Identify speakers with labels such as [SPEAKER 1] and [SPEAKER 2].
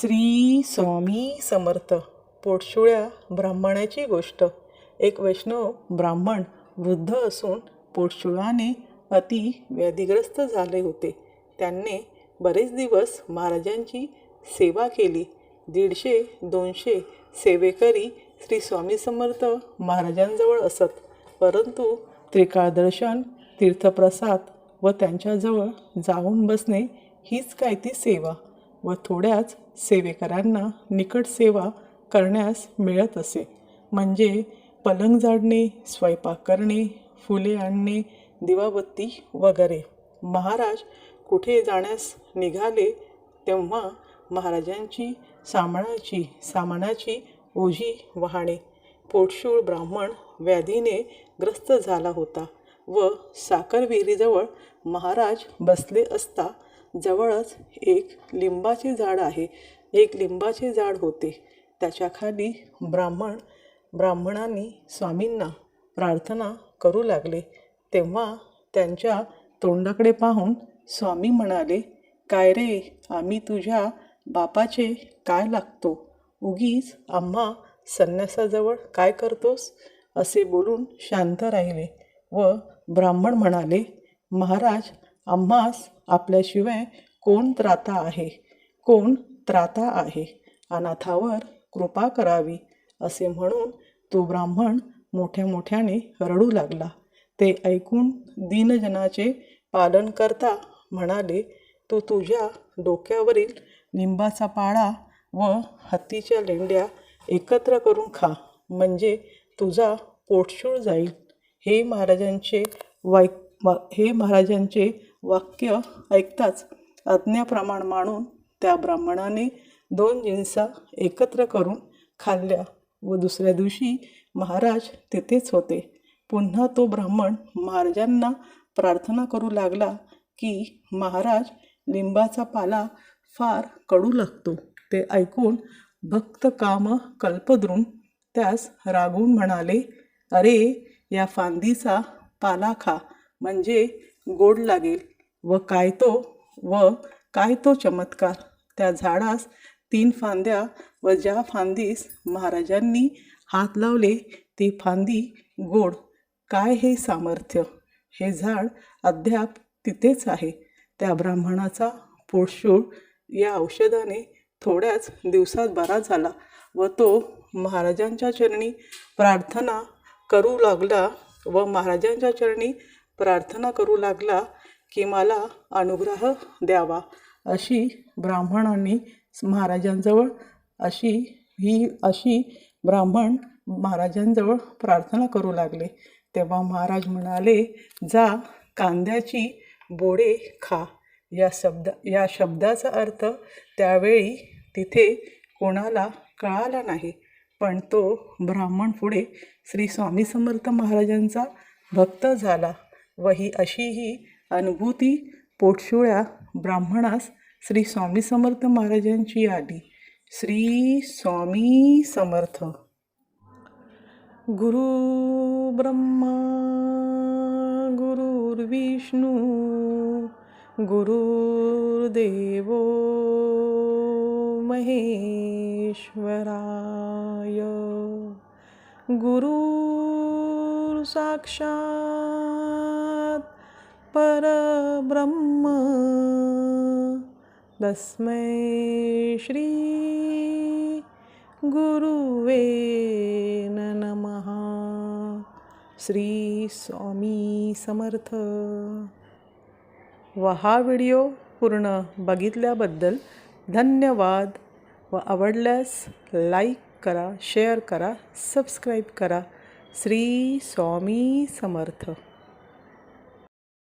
[SPEAKER 1] श्री स्वामी समर्थ. पोटशुळ्या ब्राह्मणाची गोष्ट. एक वैष्णव ब्राह्मण वृद्ध असून पोटशुळाने अति व्याधिग्रस्त झाले होते. त्यांनी बरेच दिवस महाराजांची सेवा केली. दीडशे दोनशे सेवेकरी श्री स्वामी समर्थ महाराजांजवळ असत. परंतु त्रिकाळदर्शन तीर्थप्रसाद व त्यांच्याजवळ जाऊन बसणे हीच काय ती सेवा व थोड्याच सेवेकरांना निकट सेवा करण्यास मिळत असे. म्हणजे पलंग झाडणे स्वयंपाक करणे फुले आणणे दिवाबत्ती वगैरे. महाराज कुठे जाण्यास निघाले तेव्हा महाराजांची सामानाची सामानाची ओझी वाहणे. पोटशूळ ब्राह्मण व्याधीने ग्रस्त झाला होता व साखर विहिरीजवळ महाराज बसले असता जवळच एक लिंबाचे झाड आहे. एक लिंबाचे झाड होते. त्याच्याखाली ब्राह्मण ब्राह्मणांनी स्वामींना प्रार्थना करू लागले. तेव्हा त्यांच्या तोंडाकडे पाहून स्वामी म्हणाले काय रे आम्ही तुझ्या बापाचे काय लागतो? उगीच आम्हा संन्यासाजवळ काय करतोस? असे बोलून शांत राहिले व ब्राह्मण म्हणाले महाराज आम्हास आपल्याशिवाय कोण त्राता आहे? कोण त्राता आहे? अनाथावर कृपा करावी असे म्हणून तो ब्राह्मण मोठ्या मोठ्याने रडू लागला. ते ऐकून दीनजनाचे पालन करता म्हणाले तू तुझ्या डोक्यावरील लिंबाचा पाळा व हत्तीच्या लेंड्या एकत्र करून खा म्हणजे तुझा पोटशूळ जाईल. हे महाराजांचे वाय हे महाराजांचे वाक्य ऐकताच आज्ञाप्रमाण मानून त्या ब्राह्मणाने दोन जिन्सा एकत्र करून खाल्ल्या व दुसऱ्या दिवशी महाराज तेथेच होते. पुन्हा तो ब्राह्मण महाराजांना प्रार्थना करू लागला की महाराज लिंबाचा पाला फार कडू लागतो. ते ऐकून भक्त काम कल्पद्रून त्यास रागून म्हणाले अरे या फांदीचा पाला खा म्हणजे गोड लागेल. व काय तो व काय तो चमत्कार. त्या झाडास तीन फांद्या व ज्या फांदीस महाराजांनी हात लावले ती फांदी गोड. काय हे सामर्थ्य? हे झाड अद्याप तिथेच आहे. त्या ब्राह्मणाचा पोटशूळ या औषधाने थोड्याच दिवसात बरा झाला व तो महाराजांच्या चरणी प्रार्थना करू लागला व महाराजांच्या चरणी प्रार्थना करू लागला की मला अनुग्रह द्यावा अशी ब्राह्मणांनी महाराजांजवळ अशी ही अशी ब्राह्मण महाराजांजवळ प्रार्थना करू लागले. तेव्हा महाराज म्हणाले जा कांद्याची बोडे खा. या शब्द या शब्दाचा अर्थ त्यावेळी तिथे कोणाला कळाला नाही. पण तो ब्राह्मण पुढे श्री स्वामी समर्थ महाराजांचा भक्त झाला व ही अशी ही अनुभूती पोटशुळ्या ब्राह्मणास श्री स्वामी समर्थ महाराजांची यादी. श्री स्वामी समर्थ. गुरु ब्रह्मा गुरुर्विष्णू गुरुर्देव महेश्वराय. गुरु साक्षात परब्रह्म। तस्मै श्री गुरुवे नमः। श्री स्वामी समर्थ। व हा व्हिडिओ पूर्ण बघितल्याबद्दल धन्यवाद व आवडल्यास लाईक करा शेअर करा सबस्क्राईब करा. श्री स्वामी समर्थ.